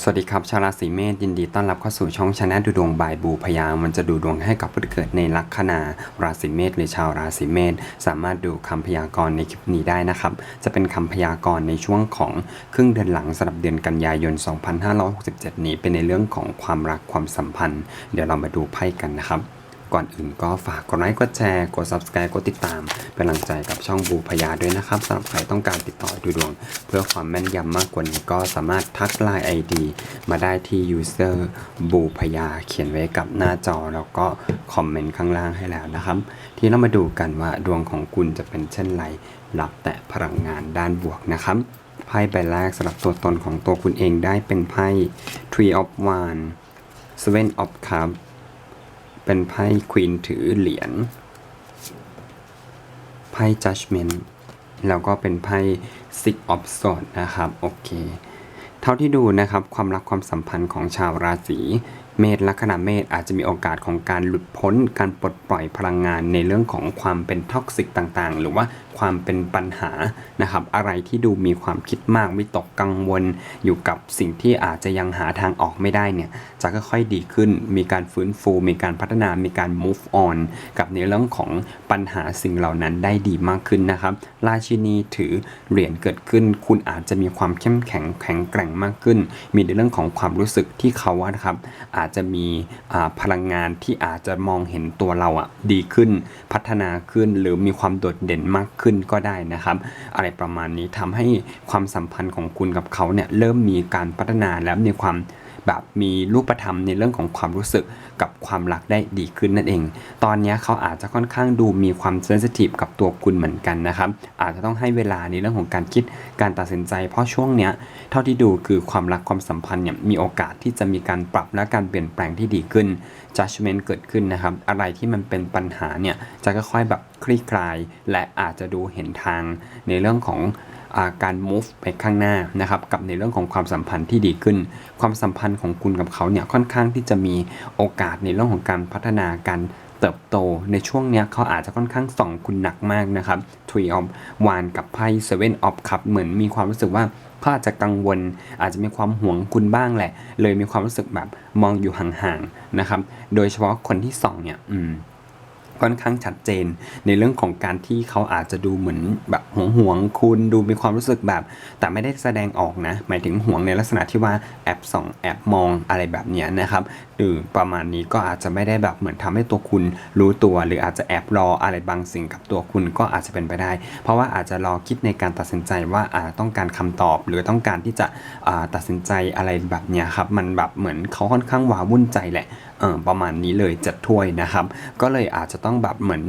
สวัสดีครับ ชาวราศีเมษยินดีต้อนรับเข้าสู่ช่องชนะดูดวงบายบูพยามันจะดูดวงให้กับผู้ที่เกิดในลัคนาราศีเมษหรือชาวราศีเมษสามารถดูคำพยากรณ์ในคลิปนี้ได้นะครับ จะเป็นคำพยากรณ์ในช่วงของครึ่งเดือนหลังสำหรับเดือนกันยายน 2567 นี้เป็นในเรื่องของความรักความสัมพันธ์ เดี๋ยวเรามาดูไพ่กันนะครับ ก่อนอื่นก็ฝากกดไลค์กดแชร์กด subscribe กดติดตาม เป็นกำลังใจกับช่องบูพยาด้วยนะครับสำหรับใครต้องการติดต่อดูดวง เพื่อความแม่นยำมากกว่านี้ก็สามารถทักไลน์ ID มาได้ที่ user บูพยาเขียนไว้กับหน้าจอ แล้วก็คอมเมนต์ข้างล่างให้แล้วนะครับ ที่เรามาดูกันว่าดวงของคุณจะเป็นเช่นไรรับแต่พลังงานด้านบวกนะครับไพ่ใบแรกสำหรับตัวตนของตัวคุณเองได้เป็นไพ่ Tree of Wands Seven of Cups เป็นไพ่ควีนถือเหรียญไพ่ judgment แล้วก็เป็นไพ่ six of swords นะครับ โอเค เท่าที่ดูนะครับ ความรักความสัมพันธ์ของชาวราศี เมษลัคนาเมษอาจจะมีโอกาสของการหลุดพ้น การปลดปล่อยพลังงานในเรื่องของความเป็นท็อกซิกต่างๆ หรือว่าความเป็นปัญหานะครับอะไรที่ดูมีความคิดมากวิตกกังวล อยู่กับสิ่งที่อาจจะยังหาทางออกไม่ได้เนี่ยจะค่อยๆดีขึ้น มีการฟื้นฟู มีการพัฒนามีการ move on กับในเรื่องของปัญหาสิ่งเหล่านั้นได้ดีมากขึ้นนะครับ ราชินีถือเหรียญเกิดขึ้น คุณอาจจะมีความเข้มแข็งแข็งแกร่งมากขึ้น มีในเรื่องของความรู้สึกที่เขาว่านะครับอาจจะมีพลังงานที่อาจจะมองเห็นตัวเราอะดีขึ้นพัฒนาขึ้นหรือมีความโดดเด่นมากขึ้นก็ได้นะครับ อะไรประมาณนี้ทำให้ความสัมพันธ์ของคุณกับเขาเนี่ยเริ่มมีการพัฒนาและมีความ แบบมีรูปธรรมในเรื่องของความรู้สึกกับความรักได้ดีขึ้นนั่นเอง ตอนนี้เขาอาจจะค่อนข้างดูมีความเซนซิทีฟกับตัวคุณเหมือนกันนะครับ อาจจะต้องให้เวลาในเรื่องของการคิดการตัดสินใจ เพราะช่วงเนี้ยเท่าที่ดูคือความรักความสัมพันธ์เนี่ยมีโอกาสที่จะมีการปรับและการเปลี่ยนแปลงที่ดีขึ้น judgment เกิดขึ้นนะครับ อะไรที่มันเป็นปัญหาเนี่ยจะค่อยๆแบบคลี่คลาย และอาจจะดูเห็นทางในเรื่องของ การ move ไปข้างหน้านะครับกับในเรื่องของความสัมพันธ์ที่ดีขึ้น ความสัมพันธ์ของคุณกับเขาเนี่ยค่อนข้างที่จะมีโอกาสในเรื่องของการพัฒนาการเติบโตในช่วงเนี้ยเขาอาจจะค่อนข้างส่องคุณหนักมากนะครับ Three of Wands กับไพ่ Seven of Cups เหมือนมีความรู้สึกว่าเขาอาจจะกังวล อาจจะมีความห่วงคุณบ้างแหละ เลยมีความรู้สึกแบบมองอยู่ห่างๆนะครับ โดยเฉพาะคนที่ส่องเนี่ย อืม ค่อนข้างชัดเจน ในเรื่องของการที่เขาอาจจะดูเหมือนแบบหวงหวงๆคุณดูมีความรู้สึกแบบ แต่ไม่ได้แสดงออกนะ หมายถึงห่วงในลักษณะที่ว่าแอบส่องแอบมองอะไรแบบนี้นะครับ รือประมาณนี้ก็อาจจะไม่ได้แบบเหมือนทำให้ตัวคุณรู้ตัว หรืออาจจะแอบรออะไรบางสิ่งกับตัวคุณก็อาจจะเป็นไปได้ เพราะว่าอาจจะรอคิดในการตัดสินใจว่าอาต้องการคำตอบ หรือต้องการที่จะตัดสินใจอะไรแบบเนี้ยครับมันแบบเหมือนเขาค่อนข้างว้าวุ่นใจแหละเออประมาณนี้เลยจัดถ้วยนะครับ ก็เลยอาจจะต้องแบบเหมือน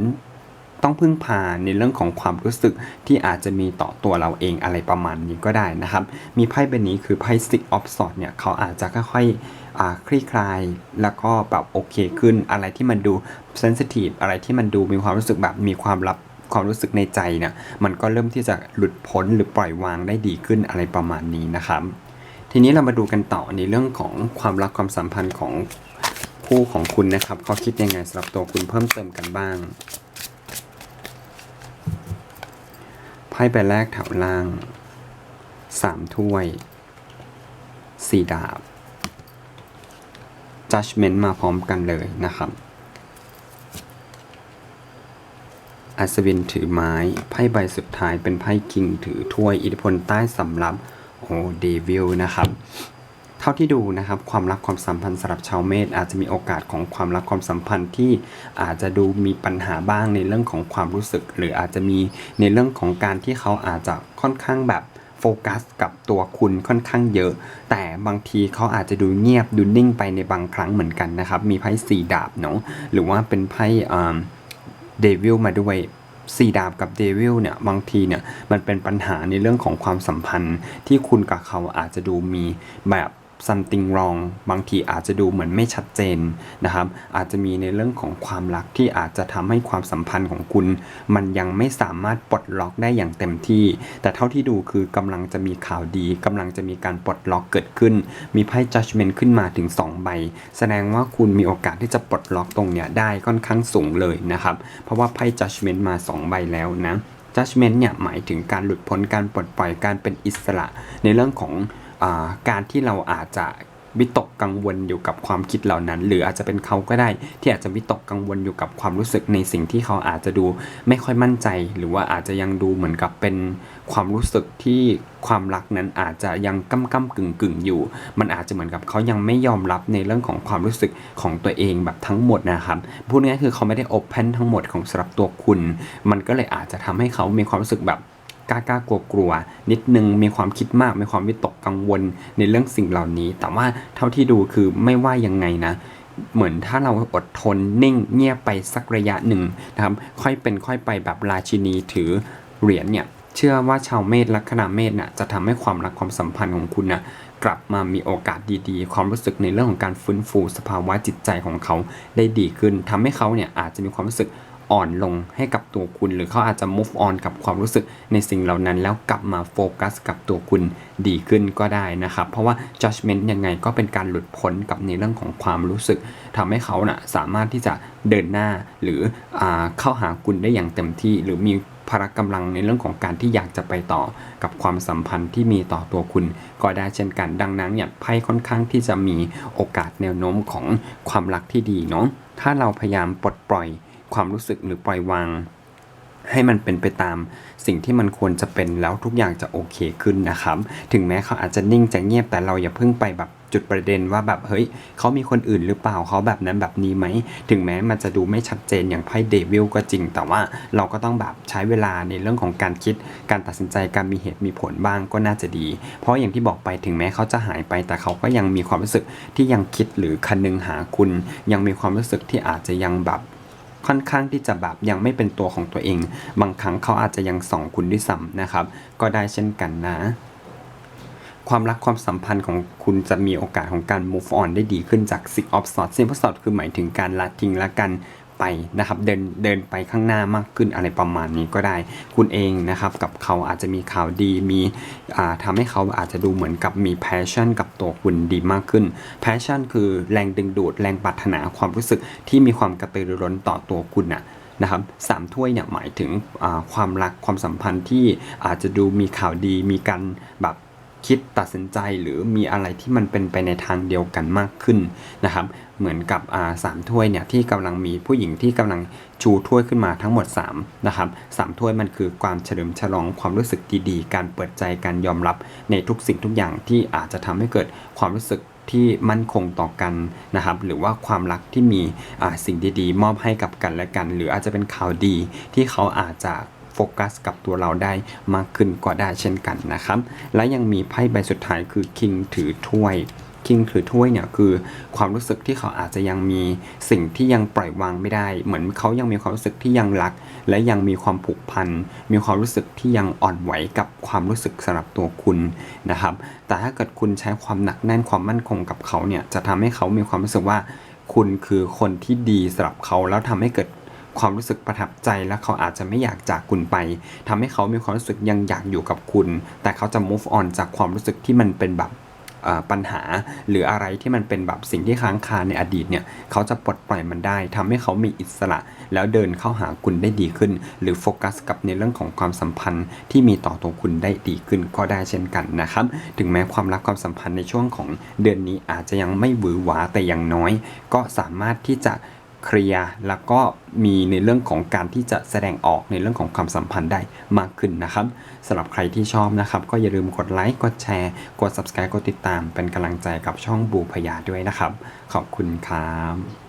ต้องพึ่งพาในเรื่องของความรู้สึกที่อาจจะมีต่อตัวเราเองอะไรประมาณนี้ก็ได้นะครับ มีไพ่ใบนี้คือไพ่ Six of Swords เนี่ยเขาอาจจะค่อยๆคลี่คลาย แล้วก็แบบโอเคขึ้นอะไรที่มันดูเซนซิทีฟอะไรที่มันดูมีความรู้สึกแบบมีความลับความรู้สึกในใจเนี่ยมันก็เริ่มที่จะหลุดพ้นหรือปล่อยวางได้ดีขึ้นอะไรประมาณนี้นะครับ ทีนี้เรามาดูกันต่อในเรื่องของความรักความสัมพันธ์ของคู่ของคุณนะครับเขาคิดยังไงสำหรับตัวคุณเพิ่มเติมกันบ้าง ไพ่ใบแรกแถวล่างสามถ้วยสี่ดาบ judgment มาพร้อมกันเลยนะครับ อัศวินถือไม้ ไพ่ใบสุดท้ายเป็นไพ่คิงถือถ้วยอิทธิพลใต้สำรับโอ้เดวิลนะครับ ท่าที่ดูนะครับความรักความสัมพันธ์สำหรับชาวเมษอาจจะมีโอกาสของความรักความสัมพันธ์ที่อาจจะดูมีปัญหาบ้างในเรื่องของความรู้สึก หรืออาจจะมีในเรื่องของการที่เขาอาจจะค่อนข้างแบบโฟกัสกับตัวคุณค่อนข้างเยอะ แต่บางทีเขาอาจจะดูเงียบดูนิ่งไปในบางครั้งเหมือนกันนะครับ มีไพ่สี่ดาบเนาะหรือว่าเป็นไพ่เดวิลมาด้วยสี่ดาบกับเดวิลเนี่ยบางทีเนี่ยมันเป็นปัญหาในเรื่องของความสัมพันธ์ที่คุณกับเขาอาจจะดูมีแบบ something wrong บางทีอาจจะดูเหมือนไม่ชัดเจนนะครับ อาจจะมีในเรื่องของความรักที่อาจจะทำให้ความสัมพันธ์ของคุณ มันยังไม่สามารถปลดล็อกได้อย่างเต็มที่ แต่เท่าที่ดูคือกำลังจะมีข่าวดีกำลังจะมีการปลดล็อกเกิดขึ้น มีไพ่ judgment ขึ้นมาถึง 2 ใบ แสดงว่าคุณมีโอกาสที่จะปลดล็อกตรงเนี้ยได้ค่อนข้างสูงเลยนะครับ เพราะว่าไพ่ judgment มา 2 ใบแล้วนะ judgment เนี่ยหมายถึงการหลุดพ้นการปลดปล่อยการเป็นอิสระในเรื่องของ การที่เราอาจจะวิตกกังวลอยู่กับความคิดเหล่านั้น หรืออาจจะเป็นเขาก็ได้ ที่อาจจะวิตกกังวลอยู่กับความรู้สึกในสิ่งที่เขาอาจจะดูไม่ค่อยมั่นใจ หรือว่าอาจจะยังดูเหมือนกับเป็นความรู้สึกที่ความรักนั้นอาจจะยังก้ำก้ำกึ่งกึ่งอยู่ มันอาจจะเหมือนกับเขายังไม่ยอมรับในเรื่องของความรู้สึกของตัวเองแบบทั้งหมดนะครับพูดง่ายๆคือเขาไม่ได้โอเพนทั้งหมดของสำหรับตัวคุณ มันก็เลยอาจจะทำให้เขามีความรู้สึกแบบ กล้ากล้ากลัวกลัวนิดนึงมีความคิดมากมีความวิตกกังวลในเรื่องสิ่งเหล่านี้ แต่ว่าเท่าที่ดูคือไม่ว่ายังไงนะเหมือนถ้าเราอดทนนิ่งเงียบไปสักระยะหนึ่งนะครับค่อยเป็นค่อยไปแบบราชินีถือเหรียญเนี่ยเชื่อว่าชาวเมษลัคนาเมษน่ะจะทำให้ความรักความสัมพันธ์ของคุณน่ะกลับมามีโอกาสดีๆ ความรู้สึกในเรื่องของการฟื้นฟูสภาวะจิตใจของเขาได้ดีขึ้นทำให้เขาเนี่ยอาจจะมีความรู้สึก อ่อนลงให้กับตัวคุณ หรือเขาอาจจะ move on กับความรู้สึกในสิ่งเหล่านั้น แล้วกลับมาโฟกัสกับตัวคุณดีขึ้นก็ได้นะครับ เพราะว่า judgment ยังไงก็เป็นการหลุดพ้นกับในเรื่องของความรู้สึกทำให้เขานะ่ะสามารถที่จะเดินหน้าหรืออเข้าหาคุณได้อย่างเต็มที่ หรือมีพละกำลังในเรื่องของการที่อยากจะไปต่อกับความสัมพันธ์ที่มีต่อตัวคุณ ก็ได้เช่นกัน ดังนั้นเนี่ยไพ่ค่อนข้างที่จะมีโอกาสแนวโน้มของความรักที่ดีเนาะถ้าเราพยายามปลดปล่อย ความรู้สึกหรือปล่อยวาง ให้มันเป็นไปตามสิ่งที่มันควรจะเป็นแล้วทุกอย่างจะโอเคขึ้นนะครับ ถึงแม้เขาอาจจะนิ่งจะเงียบแต่เราอย่าเพิ่งไปแบบจุดประเด็นว่าแบบเฮ้ยเขามีคนอื่นหรือเปล่าเขาแบบนั้นแบบนี้ไหม ถึงแม้มันจะดูไม่ชัดเจนอย่างไพ่เดวิลก็จริง แต่ว่าเราก็ต้องแบบใช้เวลาในเรื่องของการคิด การตัดสินใจการมีเหตุมีผลบ้างก็น่าจะดี เพราะอย่างที่บอกไปถึงแม้เขาจะหายไป แต่เขาก็ยังมีความรู้สึกที่ยังคิดหรือคันนึงหาคุณ ยังมีความรู้สึกที่อาจจะยังแบบ ค่อนข้างที่จะแบบยังไม่เป็นตัวของตัวเอง บางครั้งเขาอาจจะยังส่องคุณด้วยซ้ำนะครับ ก็ได้เช่นกันนะความรักความสัมพันธ์ของคุณจะมีโอกาสของการ move on ได้ดีขึ้นจาก six of swords six of swords คือหมายถึงการละทิ้งละกัน ไปนะครับเดินเดินไปข้างหน้ามากขึ้นอะไรประมาณนี้ก็ได้ คุณเองนะครับกับเขาอาจจะมีข่าวดีมีอ่าทำให้เขาอาจจะดูเหมือนกับมี passion กับตัวคุณดีมากขึ้น passion คือแรงดึงดูดแรงปรารถนาความรู้สึกที่มีความกระตือรือร้นต่อตัวคุณนะนะครับสามถ้วยเนี่ยหมายถึงความรักความสัมพันธ์ที่อาจจะดูมีข่าวดีมีการแบบ คิดตัดสินใจหรือมีอะไรที่มันเป็นไปในทางเดียวกันมากขึ้นนะครับ เหมือนกับสามถ้วยเนี่ยที่กำลังมีผู้หญิงที่กำลังชูถ้วยขึ้นมาทั้งหมด3นะครับสามถ้วยมันคือความเฉลิมฉลองความรู้สึกดีๆ การเปิดใจการยอมรับในทุกสิ่งทุกอย่างที่อาจจะทำให้เกิดความรู้สึกที่มั่นคงต่อกันนะครับ หรือว่าความรักที่มีสิ่งดีๆ มอบให้กับกันและกัน หรืออาจจะเป็นข่าวดีที่เขาอาจจะ โฟกัสกับตัวเราได้มากขึ้นก็ได้เช่นกันนะครับ และยังมีไพ่ใบสุดท้ายคือคิงถือถ้วยคิงถือถ้วยเนี่ยคือความรู้สึกที่เขาอาจจะยังมีสิ่งที่ยังปล่อยวางไม่ได้ เหมือนเขายังมีความรู้สึกที่ยังรัก และยังมีความผูกพัน มีความรู้สึกที่ยังอ่อนไหวกับความรู้สึกสำหรับตัวคุณนะครับ แต่ถ้าเกิดคุณใช้ความหนักแน่นความมั่นคงกับเขาเนี่ยจะทำให้เขามีความรู้สึกว่าคุณคือคนที่ดีสำหรับเขาแล้วทำให้เกิด ความรู้สึกประทับใจและเขาอาจจะไม่อยากจากคุณไปทำให้เขามีความรู้สึกยังอยากอยู่กับคุณ แต่เขาจะ move on จากความรู้สึกที่มันเป็นแบบปัญหาหรืออะไรที่มันเป็นแบบสิ่งที่ค้างคาในอดีตเนี่ยเขาจะปลดปล่อยมันได้ทำให้เขามีอิสระ แล้วเดินเข้าหาคุณได้ดีขึ้น หรือโฟกัสกับในเรื่องของความสัมพันธ์ที่มีต่อตัวคุณได้ดีขึ้นก็ได้เช่นกันนะครับถึงแม้ความรักความสัมพันธ์ในช่วงของเดือนนี้อาจจะยังไม่หวือหวาแต่อย่างน้อย ก็สามารถที่จะ เคลียร์แล้วก็มีในเรื่องของการที่จะแสดงออกในเรื่องของความสัมพันธ์ได้มากขึ้นนะครับสำหรับใครที่ชอบนะครับ ก็อย่าลืมกดไลค์กดแชร์ กด subscribe กดติดตาม เป็นกำลังใจกับช่องบูพยาด้วยนะครับ ขอบคุณครับ